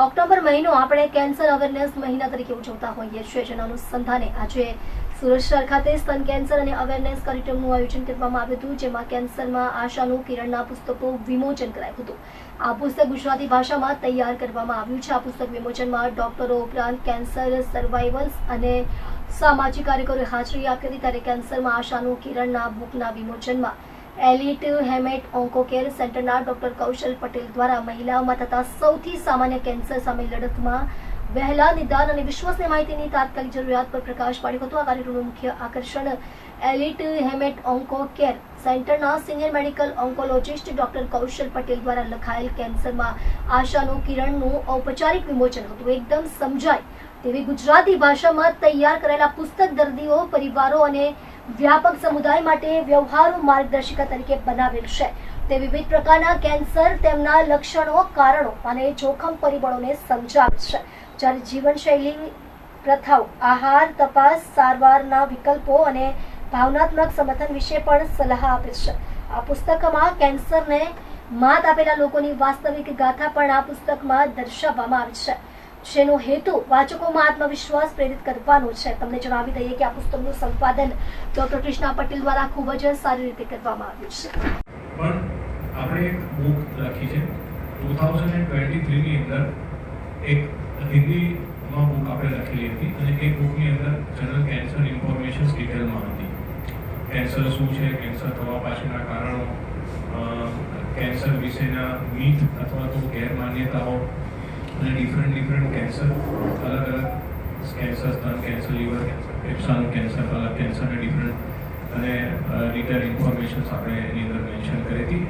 October મહિનો આપણે cancer awareness મહિના તરીકે ઉજવતા હોઈએ છીએ, જેના અનુસંધાને આજે સુરત શહેર ખાતે સ્તન કેન્સર અને અવેરનેસ કાર્યક્રમનું આયોજન કરવામાં આવ્યું હતું, જેમાં કેન્સરમાં આશાનું કિરણના પુસ્તકો વિમોચન કરાયું હતું. આ પુસ્તક ગુજરાતી ભાષામાં તૈયાર કરવામાં આવ્યું છે. આ પુસ્તક વિમોચનમાં ડોક્ટરો ઉપરાંત કેન્સર સર્વાઇવલ્સ અને સામાજિક કાર્યકરોએ હાજરી આપી હતી. ત્યારે કેન્સરમાં આશાનું કિરણના બુકના વિમોચનમાં એલિટ હેમેટ ઓન્કોકેર સેન્ટરના ડોક્ટર કૌશલ પટેલ દ્વારા મહિલાઓમાં થતા સૌથી સામાન્ય કેન્સર સામે લડતમાં વહેલા નિદાન અને વિશ્વસનીય માહિતીની તાત્કાલિક જરૂરિયાત પર પ્રકાશ પાડ્યો હતો. આ કાર્યક્રમનું મુખ્ય આકર્ષણ એલિટ હેમેટ ઓન્કો કેર સેન્ટરના senior medical oncologist doctor Kaushal Patel દ્વારા લખાયેલ કેન્સરમાં આશાનું કિરણનું ઔપચારિક વિમોચન હતું. એકદમ સમજાય તેવી ગુજરાતી ભાષામાં તૈયાર કરેલા પુસ્તક દર્દીઓ, પરિવારો અને વ્યાપક સમુદાય માટે વ્યવહારુ માર્ગદર્શિકા તરીકે બનાવેલ છે. તે વિવિધ પ્રકારના કેન્સર તેમના લક્ષણો, કારણો અને જોખમ પરિબળોને સમજાવે છે. જ્યારે જીવનશૈલી, પ્રથાઓ, આહાર, તપાસ, સારવારના વિકલ્પો અને ભાવનાત્મક સમર્થન વિશે પણ સલાહ આપે છે. આ પુસ્તકમાં કેન્સરને માત આપેલા લોકોની વાસ્તવિક ગાથા પણ આ પુસ્તકમાં દર્શાવવામાં આવી છે. જેનો હેતુ વાચકોમાં આત્મવિશ્વાસ પ્રેરિત કરવાનો છે? તમને જણાવી દઈએ કે આ પુસ્તકનું સંપાદન ડોક્ટર કૃષ્ણા પટેલ દ્વારા ખૂબ જ સારી રીતે કરવામાં આવ્યું છે. પણ આપણે એક બુક લખી છે. ટુ થાઉઝન્ડ એન્ડ ટ્વેન્ટી થ્રીની અંદર એક હિન્દીમાં બુક આપણે લખેલી હતી અને એ બુકની અંદર જનરલ કેન્સર ઇન્ફોર્મેશન ડિટેલમાં હતી. કેન્સર શું છે? કેન્સર થવા પાછળના કારણો કેન્સર વિશેના મીથ અથવા તો ગેરમાન્યતાઓ અને ડિફરન્ટ ડિફરન્ટ કેન્સર અલગ અલગ કેન્સર સ્તન કેન્સર લીવર કેન્સર ફેફસાનું કેન્સર અલગ કેન્સર ડિફરન્ટ અને ડિટેલ ઇન્ફોર્મેશન્સ આપણે એની અંદર મેન્શન કરી હતી